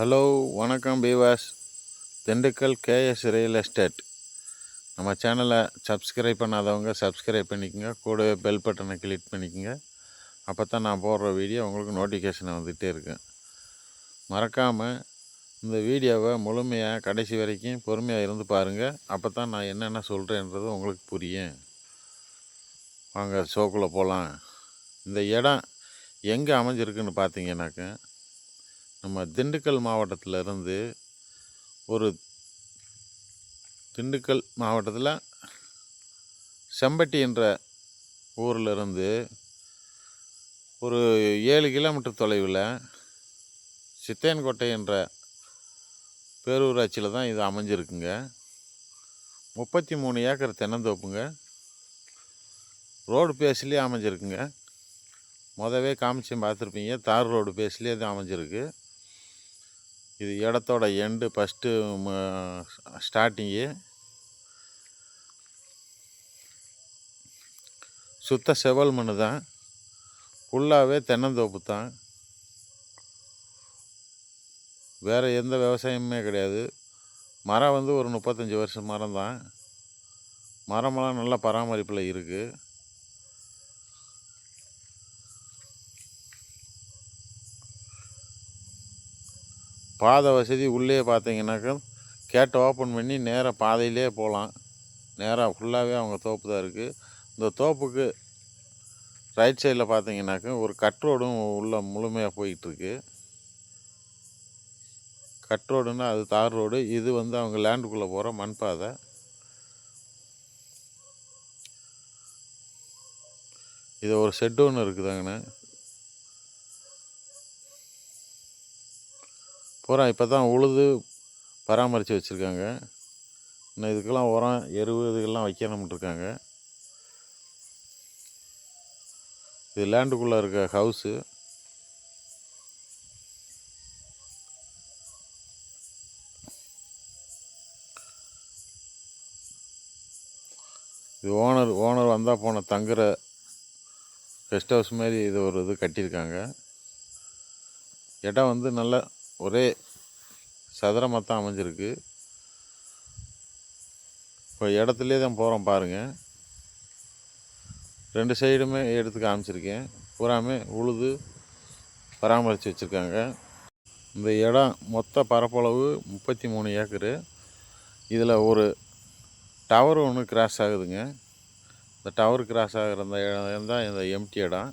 Hello வணக்கம் பீவாஸ் Dindigul KS real estate. நம்ம சேனலை சப்ஸ்கிரைப் பண்ணாதவங்க சப்ஸ்கிரைப் பண்ணிக்கோங்க. கூடவே பெல் பட்டனை கிளிக் பண்ணிக்கோங்க. அப்போ தான் நான் போடுற வீடியோ உங்களுக்கு நோட்டிஃபிகேஷன் வந்துகிட்டே இருக்கும் மறக்காமல் இந்த வீடியோவை முழுமையாக கடைசி வரைக்கும் பொறுமையாக இருந்து பாருங்கள் அப்போ தான் நான் என்னென்ன சொல்கிறேன்றது உங்களுக்கு புரியும். வாங்க ஷோக்குள்ளே போகலாம் இந்த இடம் எங்கே அமைஞ்சிருக்குன்னு பார்த்தீங்கன்னாக்க நம்ம திண்டுக்கல் மாவட்டத்தில் இருந்து ஒரு திண்டுக்கல் மாவட்டத்தில் செம்பட்டி என்ற ஊரில் இருந்து ஒரு ஏழு கிலோமீட்டர் தொலைவில் சித்தையன்கோட்டை என்ற பேரூராட்சியில் தான் இது அமைஞ்சிருக்குங்க. முப்பத்தி மூணு ஏக்கர் தென்னந்தோப்புங்க. ரோடு பேஸ்லேயே அமைஞ்சிருக்குங்க. மொதவே காமிச்சு பார்த்துருப்பீங்க. தார் ரோடு பேஸ்லேயே இது அமைஞ்சிருக்கு. இது இடத்தோட எண்டு ஃபஸ்ட்டு ஸ்டார்டிங்கு சுத்த செவல் மண்ணு தான். ஃபுல்லாகவே தென்னந்தோப்பு தான். வேறு எந்த விவசாயமுமே கிடையாது. மரம் வந்து ஒரு முப்பத்தஞ்சு வருஷம் மரம் தான். மரமெல்லாம் நல்லா பராமரிப்பில் இருக்குது பாதை வசதி உள்ளே பார்த்தீங்கன்னாக்கா கேட்டை ஓப்பன் பண்ணி நேராக பாதையிலே போகலாம். நேராக ஃபுல்லாகவே அவங்க தோப்பு தான் இருக்குது இந்த தோப்புக்கு ரைட் சைடில் பார்த்தீங்கன்னாக்கா ஒரு கட் ரோடும் உள்ள முழுமையாக போயிட்டுருக்கு கட் ரோடுன்னா அது தார் ரோடு இது வந்து அவங்க லேண்டுக்குள்ளே போகிற மண் பாதை இது ஒரு ஷெட் ஒன்று இருக்குதாங்கண்ணே. உரம் இப்போ தான் உழுது பராமரித்து வச்சுருக்காங்க. இன்னும் இதுக்கெல்லாம் உரம் எருவு இதுக்கெல்லாம் வைக்கணும்னு இருக்காங்க. இது லேண்டுக்குள்ளே இருக்க ஹவுஸு இது ஓனர் ஓனர் வந்தால் போன தங்குற கெஸ்ட் ஹவுஸ் மாதிரி இது ஒரு இது கட்டியிருக்காங்க. இடம் வந்து நல்லா ஒரே சதுரமாக தான் அமைஞ்சிருக்கு. இப்போ இடத்துலே தான் போகிறோம் பாருங்கள் ரெண்டு சைடுமே எடுத்து காமிச்சிருக்கேன். பூராமே உழுது பராமரித்து வச்சுருக்காங்க. இந்த இடம் மொத்த பரப்பளவு முப்பத்தி மூணு ஏக்கரு. இதில் ஒரு டவர் ஒன்று கிராஸ் ஆகுதுங்க. இந்த டவர் கிராஸ் ஆகிற அந்த இடம் தான் இந்த எம்டி இடம்.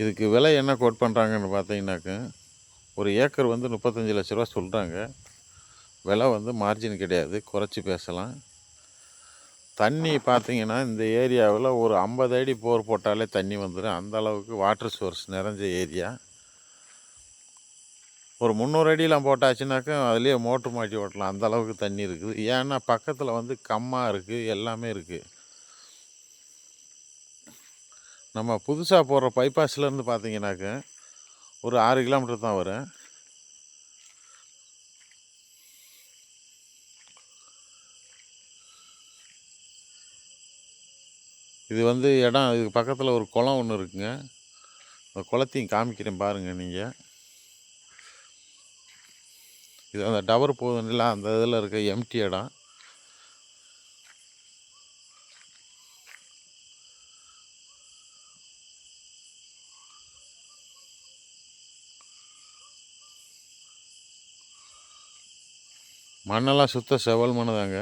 இதுக்கு விலை என்ன கோட் பண்ணுறாங்கன்னு பார்த்தீங்கன்னாக்க ஒரு ஏக்கர் வந்து முப்பத்தஞ்சு லட்ச ரூபா சொல்கிறாங்க விலை வந்து மார்ஜின் கிடையாது குறைச்சி பேசலாம். தண்ணி பார்த்திங்கன்னா இந்த ஏரியாவில் ஒரு ஐம்பது அடி போர் போட்டாலே தண்ணி வந்துடும் அந்த அளவுக்கு வாட்டர் சோர்ஸ் நிறைஞ்ச ஏரியா. ஒரு முந்நூறு அடியெலாம் போட்டாச்சுனாக்கா அதுலேயே மோட்ரு மாட்டி ஓட்டலாம். அந்த அளவுக்கு தண்ணி இருக்குது. ஏன்னா பக்கத்தில் வந்து கம்மா இருக்குது எல்லாமே இருக்குது நம்ம புதுசாக போடுற பைபாஸ்லேருந்து பார்த்தீங்கன்னாக்க ஒரு ஆறு கிலோமீட்டர் தான் வரும். இது வந்து இடம் இதுக்கு பக்கத்தில் ஒரு குளம் ஒன்று இருக்குங்க. அந்த குளத்தையும் காமிக்கிறேன் பாருங்கள் நீங்கள் இது அந்த டவர் போகுதுல அந்த இதில் இருக்க எம்டி இடம். மண்ணெல்லாம் சுத்த செவல் மண் தாங்க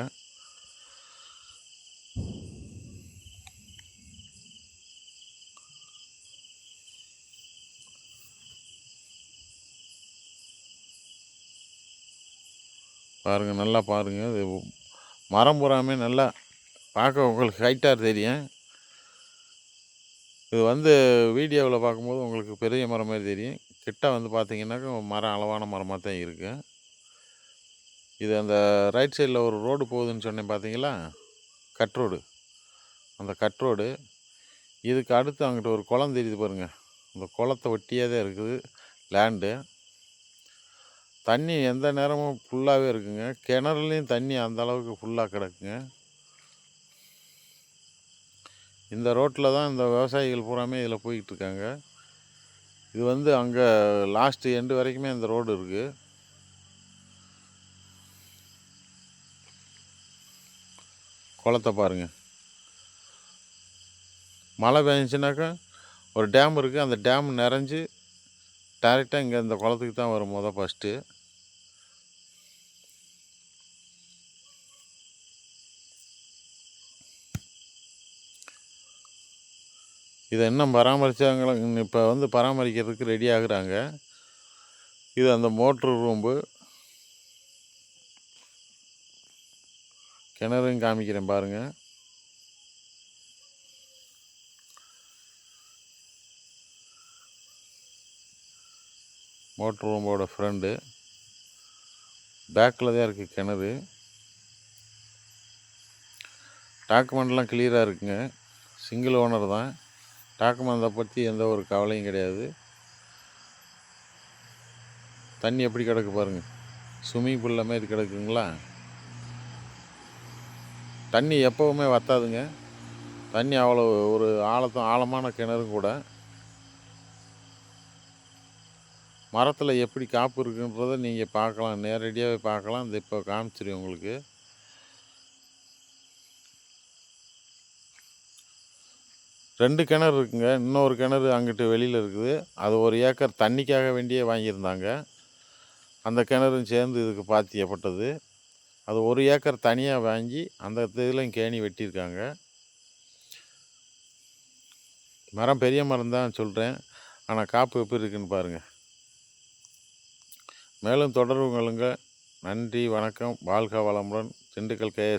பாருங்கள் நல்லா பாருங்கள் இது மரம் பூராமே நல்லா பார்க்க உங்களுக்கு ஹைட்டாக தெரியும். இது வந்து வீடியோவில் பார்க்கும்போது உங்களுக்கு பெரிய மரம் மாதிரி தெரியும். கிட்ட வந்து பார்த்தீங்கன்னாக்கா மரம் அளவான மரமாக தான் இருக்குது இது அந்த ரைட் சைடில் ஒரு ரோடு போகுதுன்னு சொன்னேன் பார்த்தீங்களா கட் ரோடு அந்த கட் ரோடு இதுக்கு அடுத்து அங்கிட்ட ஒரு குளம் தெரியுது பாருங்கள் அந்த குளத்தை ஒட்டியே தான் இருக்குது லேண்டு தண்ணி எந்த நேரமும் ஃபுல்லாகவே இருக்குங்க. கிணறுலையும் தண்ணி அந்த அளவுக்கு ஃபுல்லாக கிடக்குங்க. இந்த ரோட்டில் தான் இந்த விவசாயிகள் பூராமே இதில் போய்கிட்டு இருக்காங்க. இது வந்து அங்கே லாஸ்ட்டு எண்டு வரைக்குமே இந்த ரோடு இருக்குது குளத்தை பாருங்க. மழை பெஞ்சுனாக்கா ஒரு டேம் இருக்குது அந்த டேம் நிறைஞ்சு டேரெக்டாக இங்கே இந்த குளத்துக்கு தான் வரும் மொதல் ஃபஸ்ட்டு இதை இன்னும் பராமரித்தவங்களும் இப்போ வந்து பராமரிக்கிறதுக்கு ரெடி ஆகுறாங்க. இது அந்த மோட்ரு ரூம்பு கிணறும் காமிக்கிறேன் பாருங்கள் மோட்ரு ரூமோட ஃப்ரெண்டு. பேக்கில் தான் இருக்குது கிணறு. டாக்குமெண்ட்லாம் கிளியராக இருக்குங்க. சிங்கிள் ஓனர் தான். டாக்குமெண்ட்டை பற்றி எந்த ஒரு கவலையும் கிடையாது. தண்ணி எப்படி கிடக்கு பாருங்கள் ஸ்விம்மிங் பூலில் மாதிரி கிடக்குங்களா? தண்ணி எப்போவுமே வத்தாதுங்க. தண்ணி அவ்வளோ ஒரு ஆழத்தும் ஆழமான கிணறு கூட. மரத்தில் எப்படி காப்பு இருக்குன்றதை நீங்கள் பார்க்கலாம். நேரடியாகவே பார்க்கலாம். இந்த இப்போ காமிச்சிரு உங்களுக்கு. ரெண்டு கிணறு இருக்குங்க. இன்னொரு கிணறு அங்கிட்டு வெளியில் இருக்குது. அது ஒரு ஏக்கர் தண்ணிக்காக வேண்டியே வாங்கியிருந்தாங்க. அந்த கிணறும் சேர்ந்து இதுக்கு பாத்தியப்பட்டது. அது ஒரு ஏக்கர் தனியாக வாங்கி அந்த இதுலையும் கேணி வெட்டியிருக்காங்க. மரம் பெரிய மரம் தான் சொல்கிறேன் ஆனால் காப்பு எப்படி இருக்குன்னு பாருங்கள் மேலும் தொடர்புங்களுங்க நன்றி வணக்கம். வாழ்க வளமுடன். திண்டுக்கல் கேஎஸ்